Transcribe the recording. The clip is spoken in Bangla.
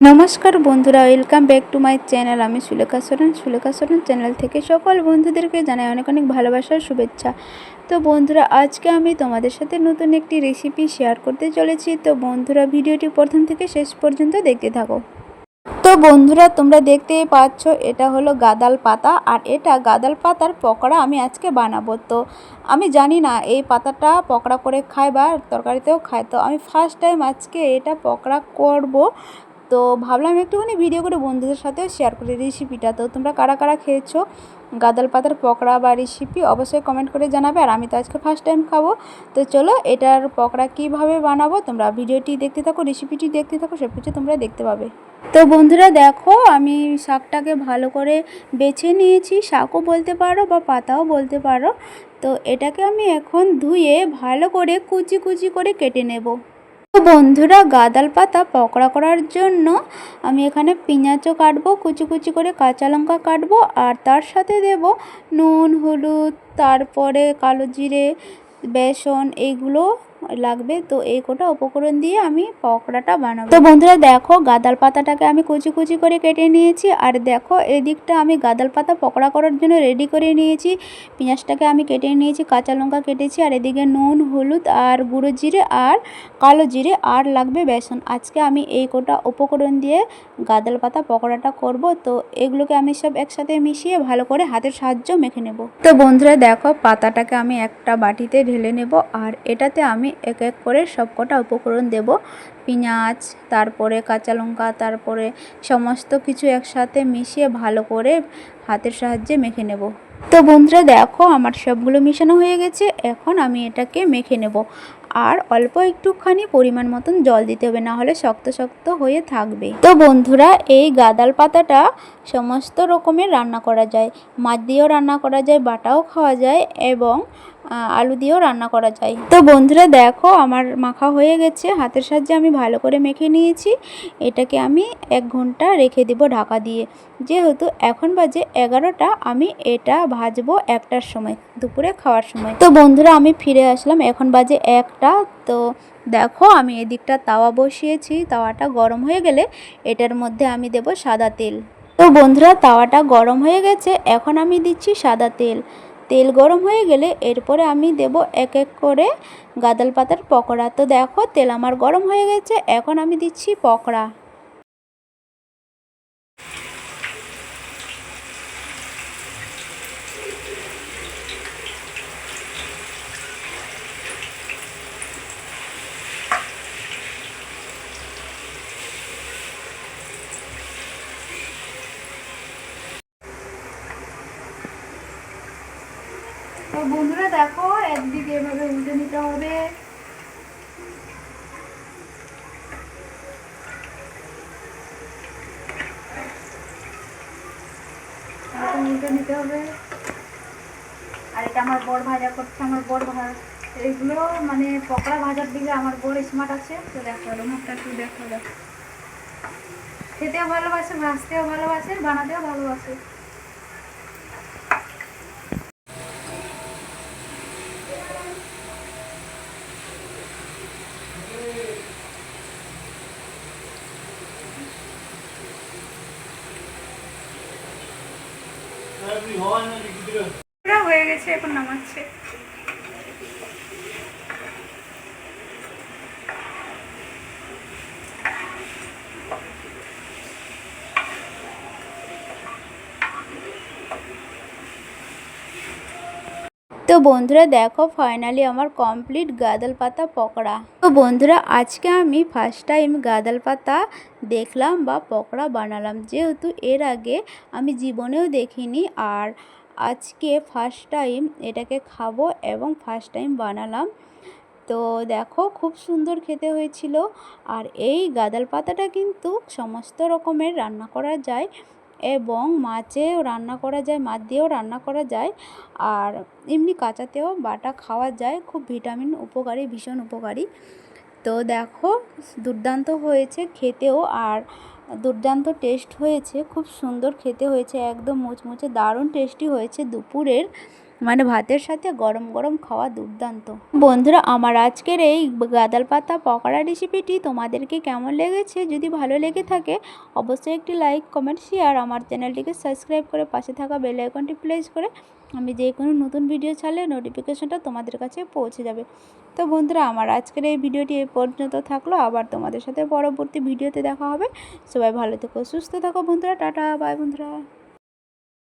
নমস্কার বন্ধুরা welcome back to my channel আমি সুলেখা সোরেন। সুলেখা সোরেন চ্যানেল থেকে সকল বন্ধুদেরকে জানাই অনেক অনেক ভালোবাসার শুভেচ্ছা। তো বন্ধুরা, আজকে আমি তোমাদের সাথে নতুন একটি রেসিপি শেয়ার করতে চলেছি। তো বন্ধুরা, ভিডিওটি প্রথম থেকে শেষ পর্যন্ত দেখতে থাকো। তো বন্ধুরা, তোমরা দেখতেই পাচ্ছ, এটা হলো গাদাল পাতা আর এটা গাদাল পাতার পকোড়া আমি আজকে বানাবো। তো আমি জানি না, এই পাতাটা পকোড়া করে খায় বা তরকারিতেও খায়। তো আমি ফার্স্ট টাইম আজকে এটা পকোড়া করব। তো ভাবলাম একটুখানি ভিডিও করে বন্ধুদের সাথেও শেয়ার করি রেসিপিটা তো তোমরা কারা কারা খেয়েছো? গাদাল পাতার পকোড়া বা রেসিপি অবশ্যই কমেন্ট করে জানাবে। আর আমি তো আজকে ফার্স্ট টাইম খাব। তো চলো, এটার পকোড়া কীভাবে বানাবো? তোমরা ভিডিওটি দেখতে থাকো রেসিপিটি দেখতে থাকো সব কিছু তোমরা দেখতে পাবে। তো বন্ধুরা, দেখো, আমি শাকটাকে ভালো করে বেছে নিয়েছি। শাকও বলতে পারো বা পাতাও বলতে পারো। তো এটাকে আমি এখন ধুয়ে ভালো করে কুচি কুচি করে কেটে নেব। বন্ধুরা, গাদাল পাতা পকোড়া করার জন্য আমি এখানে পেঁয়াজও কাটবো, কুচি কুচি করে কাঁচা লঙ্কা কাটবো, আর তার সাথে দেব নুন, হলুদ, তারপরে কালো জিরে, বেসন এইগুলো লাগবে, তো এই কোটা উপকরণ দিয়ে আমি পকোড়াটা বানাবো। তো বন্ধুরা দেখো, গাদাল পাতাটাকে আমি কুচি কুচি করে কেটে নিয়েছি, আর দেখো এদিকটা আমি গাদাল পাতা পকোড়া করার জন্য রেডি করে নিয়েছি। পেঁয়াজটাকে আমি কেটে নিয়েছি, কাঁচা লঙ্কা কেটেছি, আর এদিকে নুন, হলুদ, আর গুঁড়ো জিরে, আর কালো জিরে, আর লাগবে বেসন। আজকে আমি এই কোটা উপকরণ দিয়ে গাদাল পাতা পকোড়াটা করব, তো এগুলোকে আমি সব একসাথে মিশিয়ে ভালো করে হাতের সাহায্য মেখে নেব। তো বন্ধুরা দেখো, পাতাটাকে আমি একটা বাটিতে ঢেলে নেব, আর এটাতে আমি এক এক করে সব কটা উপকরণ দেব। পেঁয়াজ, তারপরে কাঁচা লঙ্কা, তারপরে সমস্ত কিছু একসাথে মিশিয়ে ভালো করে হাতের সাহায্যে মেখে নেব। তো বন্ধুরা, দেখো আমার সবগুলো মিশানো হয়ে গেছে। এখন আমি এটাকে মেখে নেব। আর অল্প একটুখানি পরিমাণ মতন জল দিতে হবে, না হলে শক্ত শক্ত হয়ে থাকবে। তো বন্ধুরা, এই গাদাল পাতাটা সমস্ত রকমের রান্না করা যায়। মাছ দিয়েও রান্না করা যায়, বাটাও খাওয়া যায় এবং আলু দিয়েও রান্না করা যায়। তো বন্ধুরা দেখো, আমার মাখা হয়ে গেছে। হাতের সাহায্যে আমি ভালো করে মেখে নিয়েছি। এটাকে আমি এক ঘণ্টা রেখে দেব ঢাকা দিয়ে। যেহেতু এখন বাজে এগারোটা, আমি এটা ভাজবো একটার সময়, দুপুরে খাওয়ার সময়। তো বন্ধুরা, আমি ফিরে আসলাম। এখন বাজে একটা। তো দেখো, আমি এদিকটা তাওয়া বসিয়েছি। তাওয়াটা গরম হয়ে গেলে এটার মধ্যে আমি দেব সাদা তেল। তো বন্ধুরা, তাওয়াটা গরম হয়ে গেছে। এখন আমি দিচ্ছি সাদা তেল। তেল গরম হয়ে গেলে এরপরে আমি দেব এক এক করে গাদাল পাতার পকোড়া। তো দেখো তেল আমার গরম হয়ে গেছে, এখন আমি দিচ্ছি পকোড়া তো বন্ধুরা, দেখো, একদিকে এভাবে উল্টে নিতে হবে। আর এটা আমার করছে, আমার এগুলো মানে পকোড়া ভাজার দিকে আমার বড় স্মার্ট আছে। তো দেখো মুখটা একটু খেতেও ভালোবাসে, ভাজতেও ভালোবাসে, বানাতেও ভালোবাসে। হয়ে গেছে এখন নামাচ্ছে। তো বন্ধুরা দেখো ফাইনালি আমার কমপ্লিট গাদাল পাতা পকোড়া। তো বন্ধুরা আজকে আমি ফার্স্ট টাইম গাদাল পাতা দেখলাম বা পকোড়া বানালাম। যেহেতু এর আগে আমি জীবনেও দেখিনি আর আজকে ফার্স্ট টাইম এটাকে খাব এবং ফার্স্ট টাইম বানালাম। তো দেখো খুব সুন্দর খেতে হয়েছিল। আর এই গাদাল পাতাটা কিন্তু সমস্ত রকমের রান্না করা যায়। এবং মাছেও রান্না করা যায়, মাছ দিয়েও রান্না করা যায়। আর এমনি কাঁচাতেও বাটা খাওয়া যায়, খুব ভিটামিন উপকারী, ভীষণ উপকারী। তো দেখো, দুর্দান্ত হয়েছে খেতেও আর দুর্দান্ত টেস্ট হয়েছে, খুব সুন্দর খেতে হয়েছে, একদম মুচমুচে, দারুণ টেস্টি হয়েছে দুপুরের। মানে ভাতের সাথে গরম গরম খাওয়া দুর্দান্ত। বন্ধুরা, আমার আজকের এই গাদাল পাতা পকোড়া রেসিপিটি তোমাদেরকে কেমন লেগেছে? যদি ভালো লেগে থাকে, অবশ্যই একটি লাইক কমেন্ট শেয়ার আমার চ্যানেলটিকে সাবস্ক্রাইব করে পাশে থাকা বেল আইকনটি প্রেস করে আমি যে কোনো নতুন ভিডিও ছাড়লে নোটিফিকেশনটা তোমাদের কাছে পৌঁছে যাবে। তো বন্ধুরা, আমার আজকের এই ভিডিওটি এই পর্যন্ত থাকল। আবার তোমাদের সাথে পরবর্তী ভিডিওতে দেখা হবে। সবাই ভালো থেকো, সুস্থ থাকো বন্ধুরা। টাটা বাই বন্ধুরা।